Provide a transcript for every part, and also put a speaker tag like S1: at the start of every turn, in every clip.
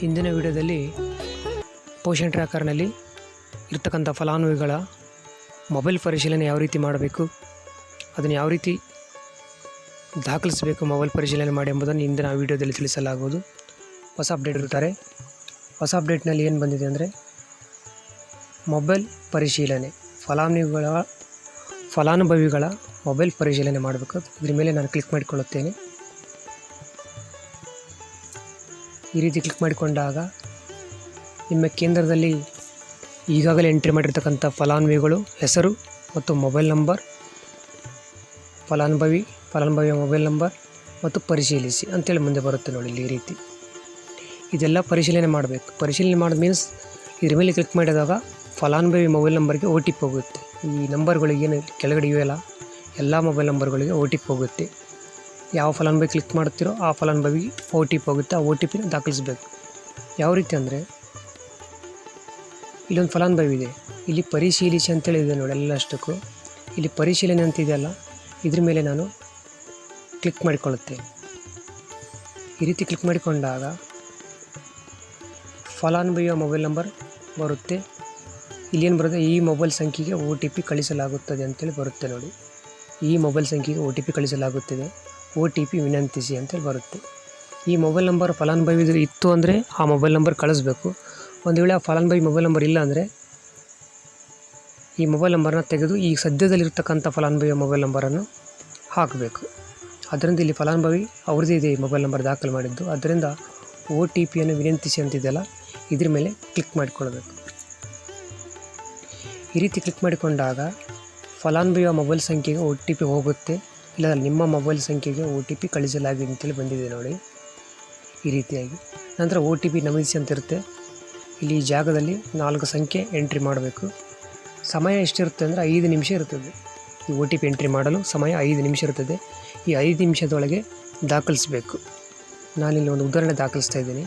S1: ಹಿಂದಿನ ವಿಡಿಯೋದಲ್ಲಿ ಪೋಷನ್ ಟ್ರ್ಯಾಕರ್ನಲ್ಲಿ ಇರ್ತಕ್ಕಂಥ ಫಲಾನುಭವಿಗಳ ಮೊಬೈಲ್ ಪರಿಶೀಲನೆ ಯಾವ ರೀತಿ ಮಾಡಬೇಕು, ಅದನ್ನು ಯಾವ ರೀತಿ ದಾಖಲಿಸಬೇಕು ಮೊಬೈಲ್ ಪರಿಶೀಲನೆ ಮಾಡಿ ಎಂಬುದನ್ನು ಇಂದಿನ ವಿಡಿಯೋದಲ್ಲಿ ತಿಳಿಸಲಾಗುವುದು. ಹೊಸ ಅಪ್ಡೇಟ್ ಇರ್ತಾರೆ. ಹೊಸ ಅಪ್ಡೇಟ್ನಲ್ಲಿ ಏನು ಬಂದಿದೆ ಅಂದರೆ, ಮೊಬೈಲ್ ಪರಿಶೀಲನೆ, ಫಲಾನುಭವಿಗಳ ಫಲಾನುಭವಿಗಳ ಮೊಬೈಲ್ ಪರಿಶೀಲನೆ ಮಾಡಬೇಕು. ಇದ್ರ ಮೇಲೆ ನಾನು ಕ್ಲಿಕ್ ಮಾಡಿಕೊಳ್ಳುತ್ತೇನೆ. ಈ ರೀತಿ ಕ್ಲಿಕ್ ಮಾಡಿಕೊಂಡಾಗ ನಿಮ್ಮ ಕೇಂದ್ರದಲ್ಲಿ ಈಗಾಗಲೇ ಎಂಟ್ರಿ ಮಾಡಿರ್ತಕ್ಕಂಥ ಫಲಾನುಭವಿಗಳು, ಹೆಸರು ಮತ್ತು ಮೊಬೈಲ್ ನಂಬರ್ ಫಲಾನುಭವಿ, ಫಲಾನುಭವಿಯ ಮೊಬೈಲ್ ನಂಬರ್ ಮತ್ತು ಪರಿಶೀಲಿಸಿ ಅಂತೇಳಿ ಮುಂದೆ ಬರುತ್ತೆ ನೋಡಿ ಇಲ್ಲಿ ಈ ರೀತಿ. ಇದೆಲ್ಲ ಪರಿಶೀಲನೆ ಮಾಡಬೇಕು. ಪರಿಶೀಲನೆ ಮಾಡಿದ ಮೀನ್ಸ್ ಇದ್ರ ಮೇಲೆ ಕ್ಲಿಕ್ ಮಾಡಿದಾಗ ಫಲಾನುಭವಿ ಮೊಬೈಲ್ ನಂಬರ್ಗೆ ಓ ಟಿ ಪಿ ಹೋಗುತ್ತೆ. ಈ ನಂಬರ್ಗಳಿಗೆ ಏನು ಕೆಳಗಡೆ ಇವೆಯಲ್ಲ ಎಲ್ಲ ಮೊಬೈಲ್ ನಂಬರ್ಗಳಿಗೆ ಓ ಟಿ ಪಿ ಹೋಗುತ್ತೆ. ಯಾವ ಫಲಾನುಭವಿ ಕ್ಲಿಕ್ ಮಾಡ್ತೀರೋ ಆ ಫಲಾನುಭವಿಗೆ ಒ ಟಿ ಪಿ ಹೋಗುತ್ತೆ. ಆ ಒ ಟಿ ಪಿನ ದಾಖಲಿಸಬೇಕು. ಯಾವ ರೀತಿ ಅಂದರೆ, ಇಲ್ಲೊಂದು ಫಲಾನುಭವಿ ಇದೆ. ಇಲ್ಲಿ ಪರಿಶೀಲಿಸಿ ಅಂತೇಳಿದೆ ನೋಡಿ ಎಲ್ಲಷ್ಟಕ್ಕೂ. ಇಲ್ಲಿ ಪರಿಶೀಲನೆ ಅಂತ ಇದೆಯಲ್ಲ, ಇದ್ರ ಮೇಲೆ ನಾನು ಕ್ಲಿಕ್ ಮಾಡಿಕೊಳ್ಳುತ್ತೇನೆ. ಈ ರೀತಿ ಕ್ಲಿಕ್ ಮಾಡಿಕೊಂಡಾಗ ಫಲಾನುಭವಿಯ ಮೊಬೈಲ್ ನಂಬರ್ ಬರುತ್ತೆ. ಇಲ್ಲೇನು ಬರುತ್ತೆ, ಈ ಮೊಬೈಲ್ ಸಂಖ್ಯೆಗೆ ಒ ಟಿ ಪಿ ಕಳಿಸಲಾಗುತ್ತದೆ ಅಂತೇಳಿ ಬರುತ್ತೆ ನೋಡಿ. ಈ ಮೊಬೈಲ್ ಸಂಖ್ಯೆಗೆ ಒ ಟಿ ಪಿ ಕಳಿಸಲಾಗುತ್ತದೆ. ಒ ಟಿ ಪಿ ವಿನಂತಿಸಿ ಅಂತೇಳಿ ಬರುತ್ತೆ. ಈ ಮೊಬೈಲ್ ನಂಬರ್ ಫಲಾನುಭವಿ ಇತ್ತು ಅಂದರೆ ಆ ಮೊಬೈಲ್ ನಂಬರ್ ಕಳಿಸ್ಬೇಕು. ಒಂದು ವೇಳೆ ಆ ಫಲಾನುಭವಿ ಮೊಬೈಲ್ ನಂಬರ್ ಇಲ್ಲ ಅಂದರೆ ಈ ಮೊಬೈಲ್ ನಂಬರನ್ನು ತೆಗೆದು ಈ ಸದ್ಯದಲ್ಲಿರ್ತಕ್ಕಂಥ ಫಲಾನುಭವಿಯ ಮೊಬೈಲ್ ನಂಬರನ್ನು ಹಾಕಬೇಕು. ಅದರಿಂದ ಇಲ್ಲಿ ಫಲಾನುಭವಿ ಅವ್ರದ್ದೇ ಇದೆ ಈ ಮೊಬೈಲ್ ನಂಬರ್ ದಾಖಲು ಮಾಡಿದ್ದು. ಅದರಿಂದ ಒ ಟಿ ಪಿಯನ್ನು ವಿನಂತಿಸಿ ಅಂತಿದೆಯಲ್ಲ, ಇದ್ರ ಮೇಲೆ ಕ್ಲಿಕ್ ಮಾಡಿಕೊಳ್ಬೇಕು ಈ ರೀತಿ ಕ್ಲಿಕ್ ಮಾಡಿಕೊಂಡಾಗ ಫಲಾನುಭವಿಯ ಮೊಬೈಲ್ ಸಂಖ್ಯೆಗೆ ಒ ಟಿ ಪಿ ಹೋಗುತ್ತೆ. ಇಲ್ಲ, ನಿಮ್ಮ ಮೊಬೈಲ್ ಸಂಖ್ಯೆಗೆ ಒ ಟಿ ಪಿ ಕಳಿಸಲಾಗಿದೆ ಅಂತೇಳಿ ಬಂದಿದೆ ನೋಡಿ. ಈ ರೀತಿಯಾಗಿ. ನಂತರ ಓ ಟಿ ಪಿ ನಮೂದಿಸಿ ಅಂತ ಇರುತ್ತೆ. ಇಲ್ಲಿ ಈ ಜಾಗದಲ್ಲಿ ನಾಲ್ಕು ಸಂಖ್ಯೆ ಎಂಟ್ರಿ ಮಾಡಬೇಕು. ಸಮಯ ಎಷ್ಟಿರುತ್ತೆ ಅಂದರೆ ಐದು ನಿಮಿಷ ಇರ್ತದೆ. ಈ ಒ ಟಿ ಪಿ ಎಂಟ್ರಿ ಮಾಡಲು ಸಮಯ ಐದು ನಿಮಿಷ ಇರ್ತದೆ. ಈ ಐದು ನಿಮಿಷದೊಳಗೆ ದಾಖಲಿಸಬೇಕು. ನಾನಿಲ್ಲಿ ಒಂದು ಉದಾಹರಣೆ ದಾಖಲಿಸ್ತಾ ಇದ್ದೀನಿ.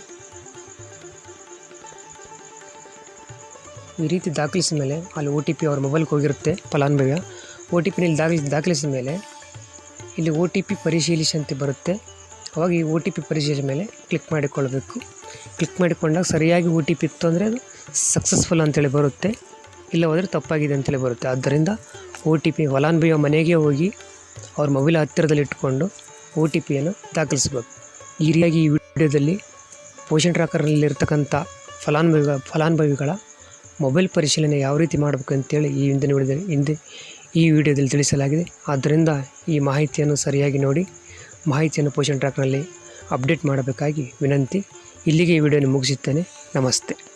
S1: ಈ ರೀತಿ ದಾಖಲಿಸಿದ ಮೇಲೆ ಅಲ್ಲಿ ಒ ಟಿ ಪಿ ಅವ್ರ ಮೊಬೈಲ್ಗೆ ಹೋಗಿರುತ್ತೆ ಫಲಾನುಭವಿಯ. ಒ ಟಿ ಪಿನಲ್ಲಿ ದಾಖಲಿಸಿ ದಾಖಲಿಸಿದ ಮೇಲೆ ಇಲ್ಲಿ ಓ ಟಿ ಪಿ ಪರಿಶೀಲಿಸಿ ಅಂತ ಬರುತ್ತೆ. ಅವಾಗ ಈ ಒ ಟಿ ಪಿ ಪರಿಶೀಲಿಸಿದ ಮೇಲೆ ಕ್ಲಿಕ್ ಮಾಡಿಕೊಳ್ಳಬೇಕು. ಕ್ಲಿಕ್ ಮಾಡಿಕೊಂಡಾಗ ಸರಿಯಾಗಿ ಒ ಟಿ ಪಿ ಇತ್ತು ಅಂದರೆ ಅದು ಸಕ್ಸಸ್ಫುಲ್ ಅಂತೇಳಿ ಬರುತ್ತೆ. ಇಲ್ಲ ಹೋದರೆ ತಪ್ಪಾಗಿದೆ ಅಂತೇಳಿ ಬರುತ್ತೆ. ಆದ್ದರಿಂದ ಒ ಟಿ ಪಿ ಫಲಾನುಭವಿಯ ಮನೆಗೆ ಹೋಗಿ ಅವ್ರ ಮೊಬೈಲ್ ಹತ್ತಿರದಲ್ಲಿ ಇಟ್ಕೊಂಡು ಒ ಟಿ ಪಿಯನ್ನು ದಾಖಲಿಸಬೇಕು. ಈ ರೀತಿಯಾಗಿ ಈ ವಿಡಿಯೋದಲ್ಲಿ ಪೋಷಣ್ ಟ್ರ್ಯಾಕರ್ನಲ್ಲಿರ್ತಕ್ಕಂಥ ಫಲಾನುಭವಿಗಳ ಫಲಾನುಭವಿಗಳ ಮೊಬೈಲ್ ಪರಿಶೀಲನೆ ಯಾವ ರೀತಿ ಮಾಡಬೇಕು ಅಂತೇಳಿ ಈ ಹಿಂದಿನ ವಿಡಿಯೋದಲ್ಲಿ, ಹಿಂದೆ ಈ ವಿಡಿಯೋದಲ್ಲಿ ತಿಳಿಸಲಾಗಿದೆ. ಆದ್ದರಿಂದ ಈ ಮಾಹಿತಿಯನ್ನು ಸರಿಯಾಗಿ ನೋಡಿ, ಮಾಹಿತಿಯನ್ನು ಪೋಷನ್ ಟ್ರ್ಯಾಕ್ನಲ್ಲಿ ಅಪ್ಡೇಟ್ ಮಾಡಬೇಕಾಗಿ ವಿನಂತಿ. ಇಲ್ಲಿಗೆ ಈ ವಿಡಿಯೋನ ಮುಗಿಸುತ್ತೇನೆ. ನಮಸ್ತೆ.